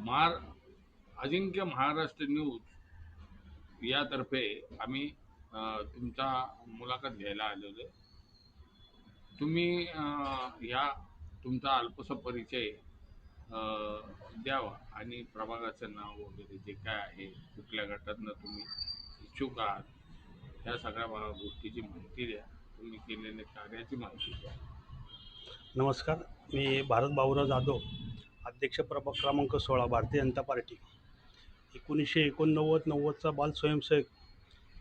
Mahar Ajinkya Maharashtra news यातर्फे आम्ही तुमचा मुलाखत घ्यायला आलेलो आहे. तुम्ही ह्या या तुमचा अल्पसा परिचय द्यावा आणि प्रभागाचं नाव वगैरे जे काय आहे कुठल्या गटातनं तुम्ही इच्छुक आहात ह्या सगळ्या गोष्टीची माहिती द्या. तुम्ही केलेल्या कार्याची माहिती द्या. नमस्कार. मी भारत बाबूराव जाधव अध्यक्ष प्रभाग क्रमांक सोळा भारतीय जनता पार्टी. एकोणीसशे एकोणनव्वद नव्वदचा बाल स्वयंसेवक.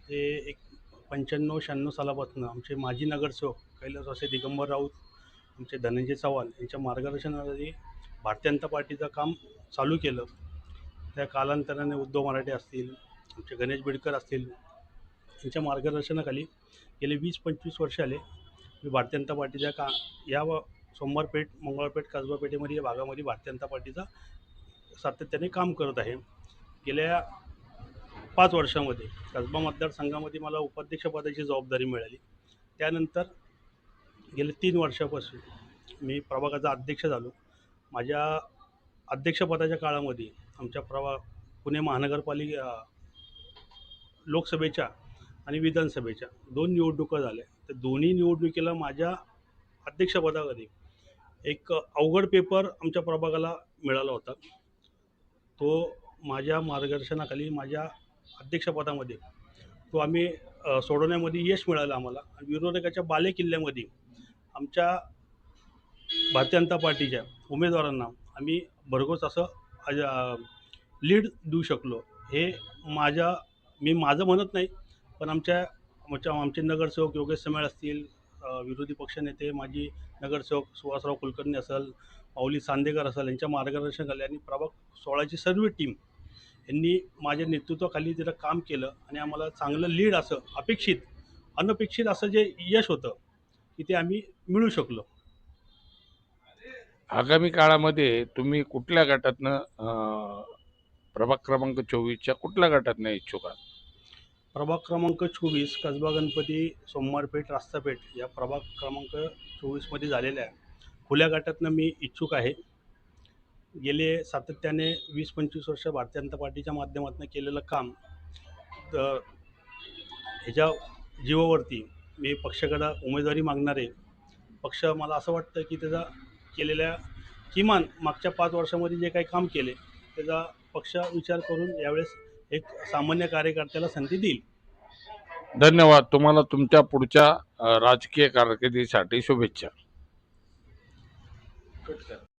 ते एक पंच्याण्णव शहाण्णव सालापासून आमचे माजी नगरसेवक कैलासवासी दिगंबर राऊत आमचे धनंजय चव्हाण यांच्या मार्गदर्शनाखाली भारतीय जनता पार्टीचं काम चालू केलं. त्या कालांतराने उद्धव मराठे असतील आमचे गणेश बिडकर असतील यांच्या मार्गदर्शनाखाली गेले वीस पंचवीस वर्ष आले. मी भारतीय जनता पार्टीच्या का या सोमवारपेठ मंगळवारपेठ कसबा पेठेमध्ये या भागामध्ये भारतीय जनता पार्टीचा सातत्याने काम करत आहे. गेल्या पाच वर्षामध्ये कसबा मतदारसंघामध्ये मला उपाध्यक्षपदाची जबाबदारी मिळाली. त्यानंतर गेले तीन वर्षापासून मी प्रभागाचा अध्यक्ष झालो. माझ्या अध्यक्षपदाच्या काळामध्ये आमच्या प्रवा पुणे महानगरपालिका लोकसभेच्या आणि विधानसभेच्या दोन निवडणुका झाल्या. तर दोन्ही निवडणुकीला माझ्या अध्यक्षपदामध्ये एक अवघड पेपर आमच्या प्रभागाला मिळाला होता. तो माझ्या मार्गदर्शनाखाली माझ्या अध्यक्षपदामध्ये तो आम्ही सोडवण्यामध्ये यश मिळालं आम्हाला. विरोधकाच्या बाले किल्ल्यामध्ये आमच्या भारतीय जनता पार्टीच्या उमेदवारांना आम्ही भरघोस असं लीड देऊ शकलो. हे माझ्या मी माझं म्हणत नाही पण आमच्या आमच्या आमचे नगरसेवक योगेश समेळ असतील विरोधी पक्षनेते माजी नगरसेवक सुहासराव कुलकर्णी असेल माऊली सांदेकर असेल यांच्या मार्गदर्शनाखाली आणि प्रभाग सोळाची सर्व टीम यांनी माझ्या नेतृत्वाखाली तिथं काम केलं आणि आम्हाला चांगलं लीड असं अपेक्षित अनपेक्षित असं जे यश होतं की ते आम्ही मिळू शकलो. आगामी काळामध्ये तुम्ही कुठल्या गटातनं प्रभाग क्रमांक चोवीसच्या कुठल्या गटातनं इच्छुक आहात? प्रभाग क्रमांक चोवीस कसबा गणपती सोमवारपेठ रास्तापेठ या प्रभाग क्रमांक चोवीसमध्ये झालेल्या खुल्या गटातनं मी इच्छुक आहे. गेले सातत्याने वीस पंचवीस वर्ष भारतीय जनता पार्टीच्या माध्यमातून केलेलं काम तर ह्याच्या जीवावरती मी पक्षाकडं उमेदवारी मागणारे पक्ष मला असं वाटतं की त्याचा केलेल्या किमान मागच्या पाच वर्षामध्ये जे काही काम केले त्याचा पक्ष विचार करून यावेळेस एक सामान्य कार्यकर्त्याला संधी देईल. धन्यवाद. तुम्हाला तुमच्या पुढच्या राजकीय कारकिर्दीसाठी शुभेच्छा.